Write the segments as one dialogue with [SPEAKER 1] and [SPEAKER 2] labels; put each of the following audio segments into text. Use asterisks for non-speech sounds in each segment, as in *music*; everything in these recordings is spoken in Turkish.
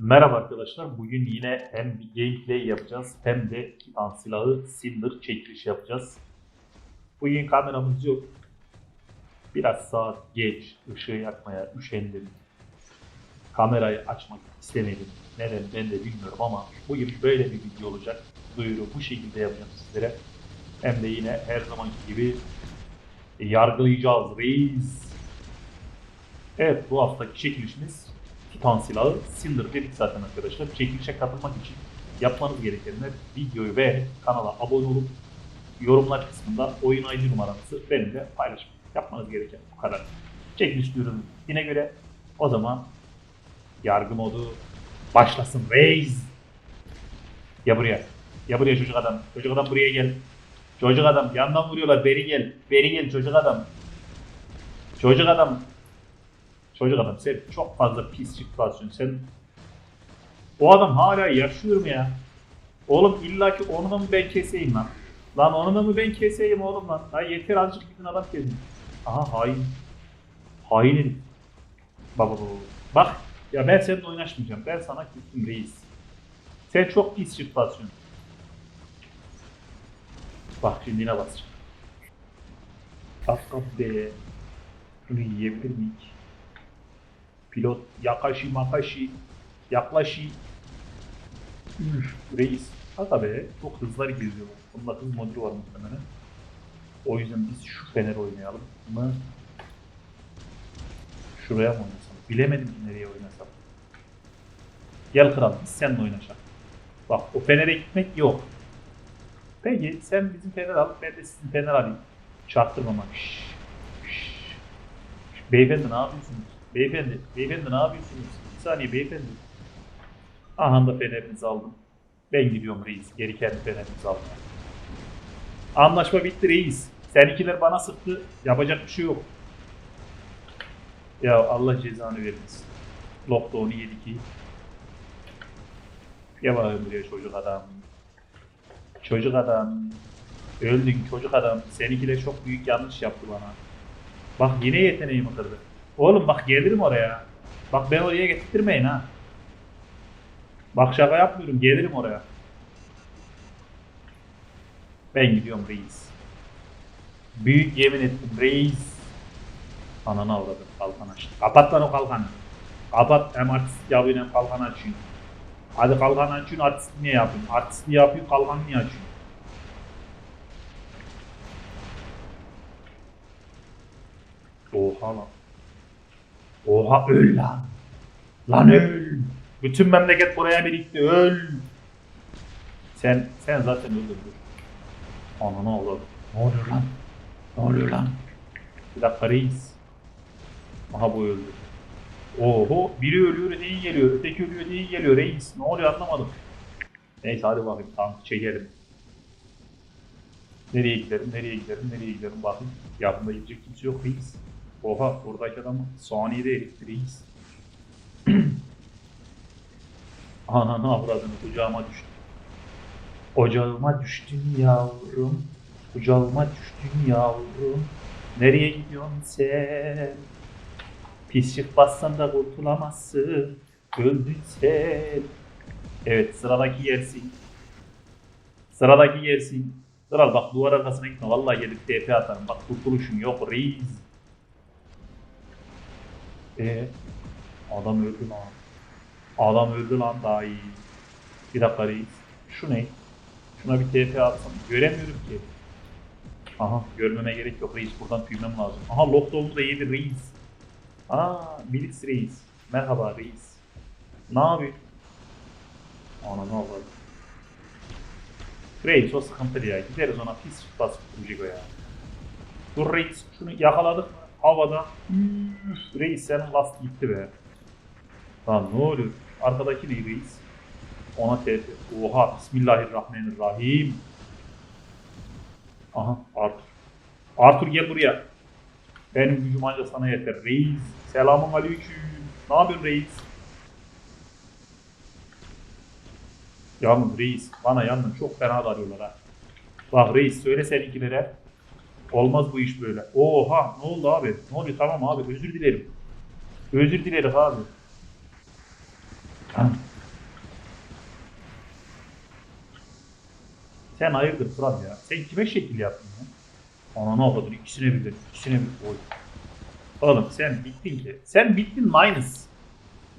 [SPEAKER 1] Merhaba arkadaşlar. Bugün yine hem bir gameplay yapacağız hem de Titan silahı Cinder çekiliş yapacağız. Bugün kameramız yok. Biraz saat geç, ışığı yakmaya üşendim. Kamerayı açmak istemedim. Neden ben de bilmiyorum ama bugün böyle bir video olacak. Duyuru bu şekilde yapacağım sizlere. Hem de yine her zamanki gibi yargılayacağız reis. Evet bu haftaki çekilişimiz Titan silahı Cinder dedik zaten arkadaşlar. Çekilişe katılmak için yapmanız gerekenler videoyu beğenip kanala abone olup yorumlar kısmında oyun ID numaranızı benimle paylaşmak. Yapmanız gereken bu kadar. Çekiliş duyurunun yine göre o zaman yargı modu başlasın. Reis. Ya buraya. Ya buraya çocuk adam. Çocuk adam buraya gel. Çocuk adam yandan vuruyorlar. Beri gel. Beri gel çocuk adam. Çocuk adam. Çocuk adam sen çok fazla pis çıkıyorsun sen. O adam hala yaşıyor mu ya? Oğlum illaki onu da ben keseyim lan? Lan onu da ben keseyim oğlum lan? Lan yeter azıcık gidin adam kesin. Aha hain. Hain herif. Baba baba. Bak ya ben seninle oynaşmayacağım. Ben sana küstüm reis. Sen çok pis çıkıyorsun. Bak şimdi yine basacağım. Bak be. Şunu yiyebilir miyik? Pilot yakaşı makaşı yaklaşı. Üf, reis. Aga be çok hızlar geziyor. Bunda hız modülü var muhtemelen. O yüzden biz şu fener oynayalım mı? Şuraya mı oynasam? Bilemedim ki nereye oynasam. Gel kral biz seninle oynaşalım. Bak o fenere gitmek yok. Peki sen bizim fener al ben de sizin fener alayım. Çaktırmama. Şşş. Şşş. Beyefendi ne yapıyorsunuz? Beyefendi, beyefendi ne yapıyorsunuz? Bir saniye beyefendi. Aha da fenerinizi aldım. Ben gidiyorum reis. Geri kendi fenerinizi aldım. Anlaşma bitti reis. Seninkiler bana sıktı. Yapacak bir şey yok. Ya Allah cezanı vermesin. Lockdown'u yedik iyi. Gel bakayım buraya çocuk adam. Çocuk adam. Öldün çocuk adam. Seninkiler çok büyük yanlış yaptı bana. Bak yine yeteneğimi kırdı. Oğlum bak gelirim oraya. Bak ben oraya getirtmeyin ha. Bak şaka yapmıyorum gelirim oraya. Ben gidiyorum reis. Büyük yemin ettim reis. Ananı avradım kalkan açtı. Kapat lan o kalkanı. Kapat hem artist yapıyorsun hem kalkan açıyorsun. Hadi kalkan açıyorsun artist niye yapıyorsun? Artist niye yapıyorsun kalkan niye açıyorsun? Oha lan. Oha öl lan. Lan öl. Bütün memleket buraya birikti öl. Sen sen zaten öldürdün. Ananı avladım. Ne oluyor lan? Ne oluyor lan? Bir dakika reis. Aha bu öldü. Oho biri ölüyor öteki geliyor. Öteki ölüyor öteki geliyor reis. Ne oluyor anlamadım. Neyse hadi bakayım tamam çekelim. Nereye gidelim, nereye gidelim, nereye gidelim bakayım. Yanında gidecek kimse yok reis. Oha buradaki adam saniyede reis. *clears throat* Ananı avradını kucağıma düştü. Ocağıma düştün yavrum. Kucağıma düştün yavrum. Nereye gidiyorsun sen? Pis çift bassan da kurtulamazsın. Öldün sen. Evet sıradaki yersin. Sıradaki yersin. Kral bak duvar arkasına gitme. Vallahi gelip TP atarım. Bak kurtuluşun yok reis. Ee, adam öldü lan. Adam öldü lan daha iyi. Bir dakika reis. Şu ne? Şuna bir TP atsam. Göremiyorum ki. Aha görmeme gerek yok reis. Buradan tüymem lazım. Aha lockdown'u da yedi reis. Aa Milix reis. Merhaba reis. Ne yapıyorsun? Ana ne oldu? Reis o sıkıntı ya. Gideriz ona pis basıp duracak o ya. Dur reis şunu yakaladık mı? Havada. Üf, reis senin last gitti be. Lan ne oluyor? Arkadaki ne reis? Ona TP. Oha Bismillahirrahmanirrahim. Aha Arthur. Arthur gel buraya. Benim gücüm anca sana yeter. Reis. Selamun aleyküm. Ne yapıyorsun reis? Yalnız reis bana yandan çok fena darıyorlar ha. Bak reis söyle seninkilere. Olmaz bu iş böyle. Oha ne oldu abi? Ne oluyor? Tamam abi özür dilerim. Özür dilerim abi. Sen hayırdır Fırat ya? Sen kime şekil yaptın ya? Ananı avladın ikisine birden. İkisine bir oy. Oğlum sen bittin ki. Sen bittin minus.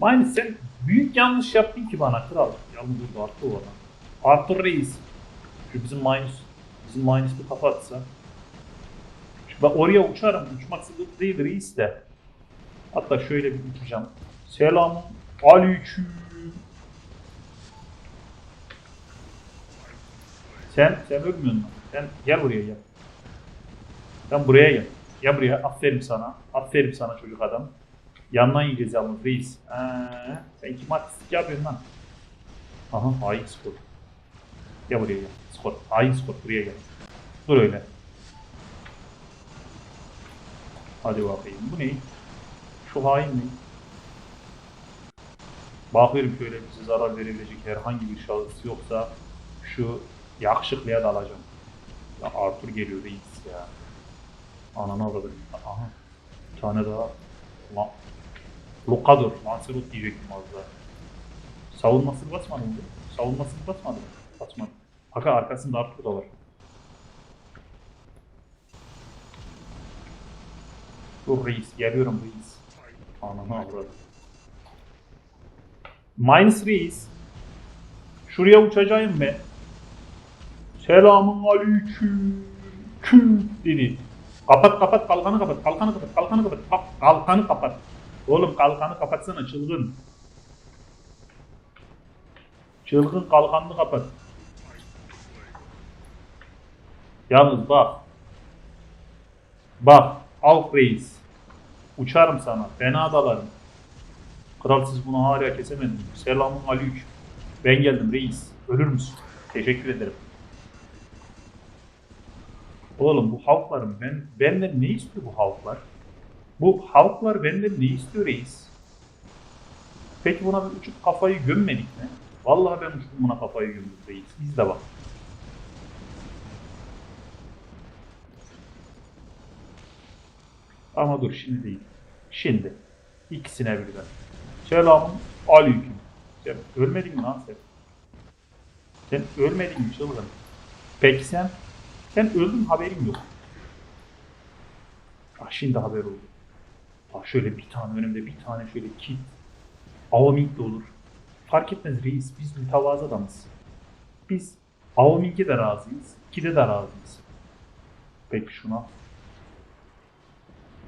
[SPEAKER 1] Minus sen büyük yanlış yaptın ki bana kral. Yalnız burada Arthur var lan. Arthur Reis. Şu bizim minus. Bizim minus bir kafa atsa. Ben oraya uçarım. Uçmak sıkıntı değil reis de. Hatta şöyle bir uçacağım. Selamun aleyküm. Sen, sen ölmüyorsun. Sen gel buraya gel. Sen buraya gel. Gel buraya. Aferin sana. Aferin sana çocuk adam. Yandan yiyeceğiz yalnız reis. Ee, sen kim artistlik yapıyorsun lan? Aha hain skor. Gel buraya gel. Skor. Hain skor. Buraya gel. Dur öyle. Hadi bakayım. Bu ne? Şu hain ne? Bakıyorum şöyle bize zarar verebilecek herhangi bir şahıs yoksa şu yakışıklıya dalacağım. Ya Arthur geliyor reis ya. Ananı avradım. Aha. Bir tane daha. La Lokadur. Lancelot diyecektim az daha. Savunmasını basmadı mı? Savunmasını basmadı mı? Basmadı. Aka arkasında Arthur da var. Dur reis. Geliyorum reis. Ananı avradım. Minus reis. Şuraya uçacağım ben. Selamun aleyküm. Küm dedi. Kapat kapat kalkanı kapat. Kalkanı kapat. Kalkanı kapat. Kap- Kalkanı kapat. Oğlum kalkanı kapatsana çılgın. Çılgın kalkanını kapat. Yalnız bak. Bak. Alp reis. Uçarım sana. Fena dalarım. Kral siz bunu hala kesemediniz. Selamun aleyküm. Ben geldim reis. Ölür müsün? Teşekkür ederim. Oğlum bu halkların ben benden ne istiyor bu halklar? Bu halklar benden ne istiyor reis? Peki buna bir uçup kafayı gömmedik mi? Vallahi ben uçup buna kafayı gömdüm reis. İzle bak. Ama dur şimdi değil. Şimdi. İkisine birden. Selamun aleyküm. Sen ölmedin mi lan sen? Sen ölmedin mi çılgın? Peki sen? Sen öldün haberin yok. Ah şimdi haber oldu. Ah şöyle bir tane önümde bir tane şöyle kit. Avamink de olur. Fark etmez reis. Biz mütevazı adamız. Biz Avamink'e de razıyız. Kide de razıyız. Peki şuna.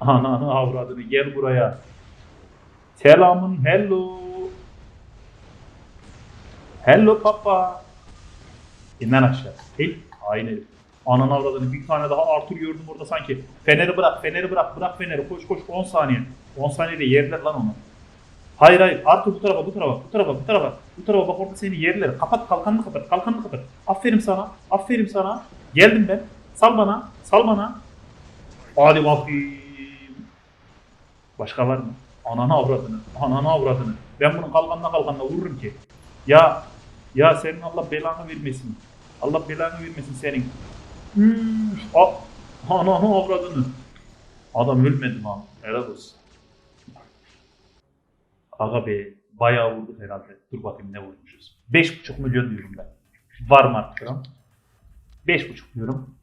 [SPEAKER 1] Ananı avradını gel buraya. Selamun hello. Hello papa. İnden aşağı. Hey, aynı herif. Ananı avradını bir tane daha Arthur gördüm orada sanki. Feneri bırak, feneri bırak, bırak feneri. Koş koş 10 saniye. 10 saniyede yerler lan onu. Hayır hayır Arthur bu tarafa bu tarafa bu tarafa bu tarafa bu tarafa bak orada seni yerler. Kapat kalkanını kapat kalkanını kapat. Aferin sana aferin sana. Geldim ben. Sal bana sal bana. Hadi bakayım. Başka var mı? Ananı avradını. Ananı avradını. Ben bunun kalkanına kalkanına vururum ki. Ya ya senin Allah belanı vermesin. Allah belanı vermesin senin. Üf, a, ananı avradını. Adam ölmedi lan. Helal olsun. Aga be bayağı vurduk herhalde. Dur bakayım ne vurmuşuz. 5,5 milyon diyorum ben. Var mı artık lan? 5,5 diyorum.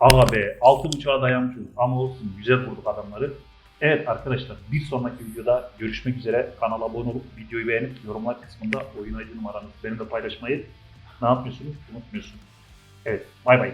[SPEAKER 1] Aga be 6,5'a dayanmışız ama olsun güzel vurduk adamları. Evet arkadaşlar bir sonraki videoda görüşmek üzere. Kanala abone olup videoyu beğenip yorumlar kısmında oyun ID numaranızı benimle paylaşmayı ne yapmıyorsunuz? Unutmuyorsunuz. Evet bay bay.